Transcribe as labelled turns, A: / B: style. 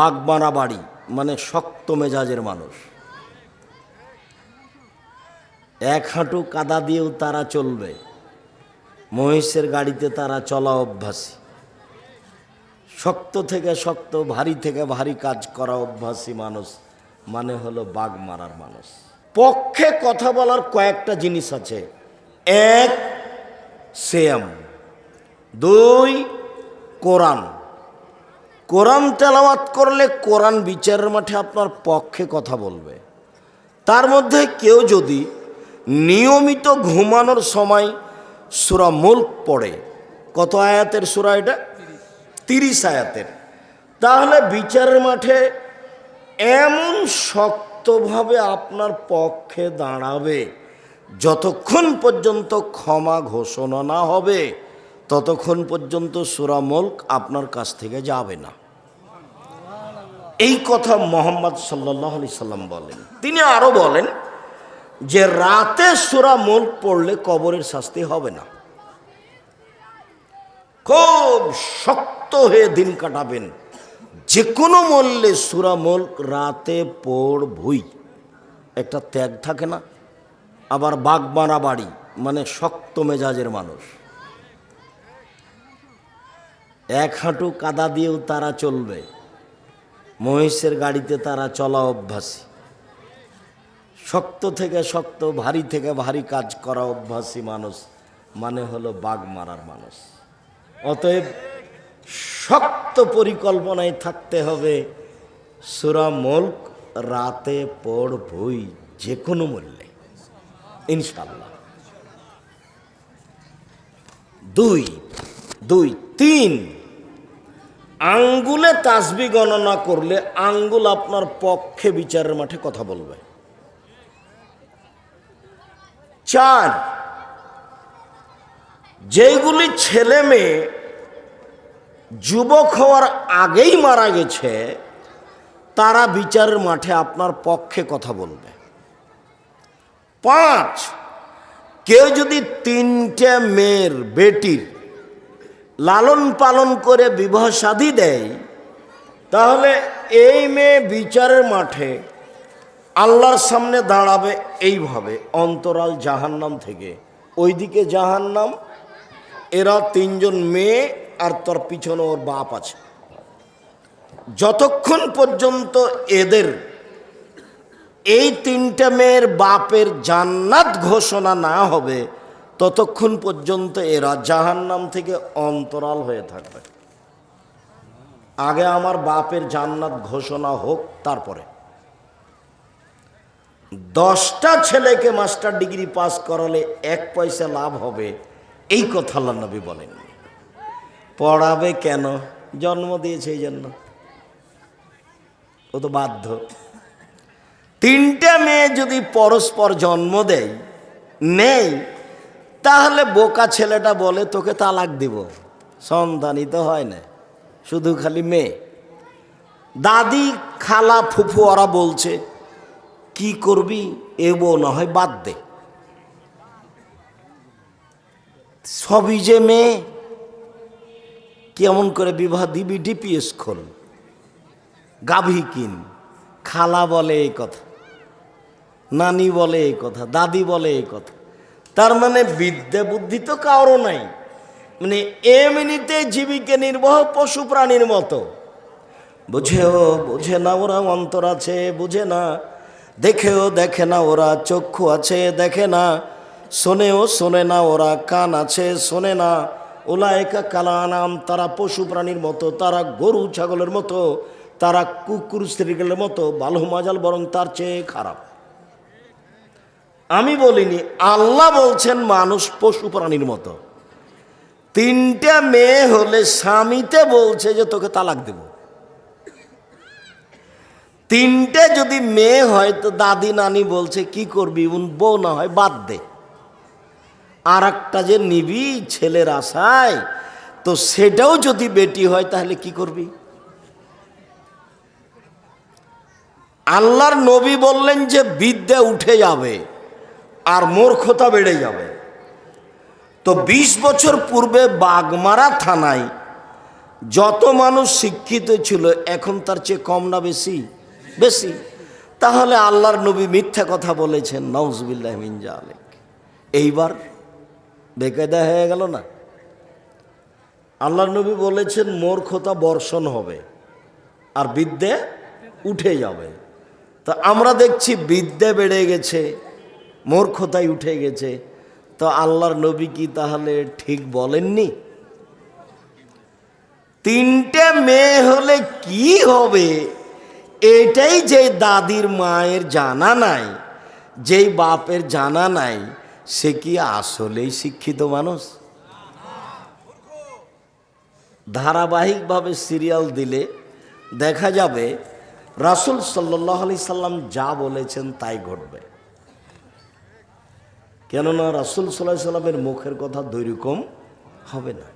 A: বাগমারা বাড়ি মানে শক্ত মেজাজের মানুষ। এক হাঁটু কাদা দিয়েও তারা চলবে, মহিষের গাড়িতে তারা চলা অভ্যাসী। শক্ত থেকে শক্ত, ভারী থেকে ভারী কাজ করা অভ্যাসী মানুষ মানে হলো বাঘ মারার মানুষ। পক্ষে কথা বলার কয়েকটা জিনিস আছে। এক সেম দুই, কোরআন। কোরআন তেলাওয়াত করলে কোরআন বিচারের মাঠে আপনার পক্ষে কথা বলবে। তার মধ্যে কেউ যদি নিয়মিত ঘুমানোর সময় সুরা মুল্ক পড়ে, কত আয়াতের সুরা এটা? তিরিশ আয়াতের। তাহলে বিচারের মাঠে এমন শক্তভাবে আপনার পক্ষে দাঁড়াবে, যতক্ষণ পর্যন্ত ক্ষমা ঘোষণা না হবে, ততক্ষণ পর্যন্ত সুরা মুল্ক আপনার কাছ থেকে যাবে না। এই কথা মোহাম্মদ সাল্লাহ আলি সাল্লাম বলেন। তিনি আরও বলেন যে রাতে সুরা মুল্ক পড়লে কবরের শাস্তি হবে না। খুব শক্ত হয়ে দিন কাটাবেন। যে কোনো মূল্যে সুরা মুল্ক রাতে পড়বই। একটা ত্যাগ থাকে না, আবার বাগবানা বাড়ি মানে শক্ত মেজাজের মানুষ। এক হাঁটু কাদা দিয়েও তারা চলবে। মহিষের গাড়িতে তারা চলা অভ্যাসী। শক্ত থেকে শক্ত, ভারী থেকে ভারী কাজ করা অভ্যাসী মানুষ মানে হলো বাঘ মারার মানুষ। অতএব শক্ত পরিকল্পনায় থাকতে হবে, সুরা মুল্ক রাতে পড়বই যে কোনো মূল্যে ইনশাল্লাহ দুই দুই, তিন আঙ্গুলে তাসবি গণনা করলে আঙ্গুল আপনার পক্ষে বিচারের মাঠে কথা বলবে। চার যেগুলি ছেলে মেয়ে যুবক হওয়ার আগেই মারা গেছে, তারা বিচারের মাঠে আপনার পক্ষে কথা বলবে। পাঁচ, কেউ যদি তিনটে মেয়ের বেটির লালন পালন করে বিবাহ সাধি দেয়, তাহলে এই মেয়ে বিচারের মাঠে আল্লাহর সামনে দাঁড়াবে এইভাবে, অন্তরাল জাহান্নাম থেকে। ওইদিকে জাহান্নাম, এরা তিনজন মেয়ে আর তার পিছনে ওর বাপ আছে। যতক্ষণ পর্যন্ত এদের এই তিনটে মেয়ের বাপের জান্নাত ঘোষণা না হবে ততক্ষণ পর্যন্ত এরা জাহান্নাম থেকে অন্তরাল হয়ে থাকবে। আগে আমার বাপের জান্নাত ঘোষণা হোক, তারপরে। দশটা ছেলেকে মাস্টার ডিগ্রি পাস করালে এক পয়সা লাভ হবে, এই কথা আল্লাহ নবী বলেন। পড়াবে কেন? জন্ম দিয়েছে এই জন্য। ও তো বাধ্য। তিনটা মেয়ে যদি পরস্পর জন্ম দেয়, নেই তাহলে বোকা ছেলেটা বলে, তোকে তালাক দিব। সন্তানই তো হয় না, শুধু খালি মেয়ে। দাদি খালা ফুফু ওরা বলছে, কি করবি? এ বউ না হয় বাদ দে। সবই যে মেয়ে, কেমন করে বিবাহ দিবি? ডিপিএস খোল, গাভী কিন। খালা বলে এই কথা, নানি বলে এই কথা, দাদি বলে এই কথা। তার মানে বিদ্যা বুদ্ধি তো কারও নাই। মানে এমনিতে জীবিকা নির্বাহ পশু প্রাণীর মতো। বুঝেও বুঝে না ওরা অন্তর আছে, বুঝে না। দেখেও দেখে না ওরা চক্ষু আছে, দেখে না। শোনেও শোনে না ওরা কান আছে, শোনে না। ওলা একা কালানাম, তারা পশু প্রাণীর মতো, তারা গরু, ছাগলের মতো, তারা কুকুর স্ত্রীগুলোর মতো বালু মাজাল, বরং তার চেয়ে খারাপ। আমি বলিনি, আল্লাহ বলছেন মানুষ পশু প্রাণীর মতো। তিনটা মেয়ে হলে স্বামীতে বলছে যে তোকে তালাক দেব। তিনটে যদি মেয়ে হয় তো দাদি নানি বলছে, কি করবি? উন বউ না হয় বাদ দে। আর একটা যে নিবি ছেলের আশায়, তো সেটাও যদি বেটি হয় তাহলে কি করবি? আল্লাহর নবী বললেন যে বিদ্যা উঠে যাবে। আর মূর্খতা বেড়ে যাবে। তো ২০ বছর পূর্বে বাগমারা থানায় যত মানুষ শিক্ষিত ছিল, এখন তার চেয়ে কম না বেশি? বেশি। তাহলে আল্লাহর নবী মিথ্যা কথা বলেছেন নওজবিল্লাহ মিনজা আলেক এইবার বেকায়দা হয়ে গেল না? আল্লাহর নবী বলেছেন, মূর্খতা বর্ষণ হবে আর বিদ্যে উঠে যাবে। তা আমরা দেখছি বিদ্যে বেড়ে গেছে। মূর্খতাই উঠে গেছে। তো আল্লাহর নবী কি তাহলে ঠিক বলেননি? তিনটে মেয়ে হলে কি হবে? এটাই যে দাদির মায়ের জানা নাই, যেই বাপের জানা নাই, সে কি আসলেই শিক্ষিত মানুষ? ধারাবাহিকভাবে সিরিয়াল দিলে দেখা যাবে রাসুল সাল্লাহ আলি সাল্লাম যা বলেছেন তাই ঘটবে। কেননা রাসুল সাল্লাহ সাল্লামের মুখের কথা দুই রকম হবে না।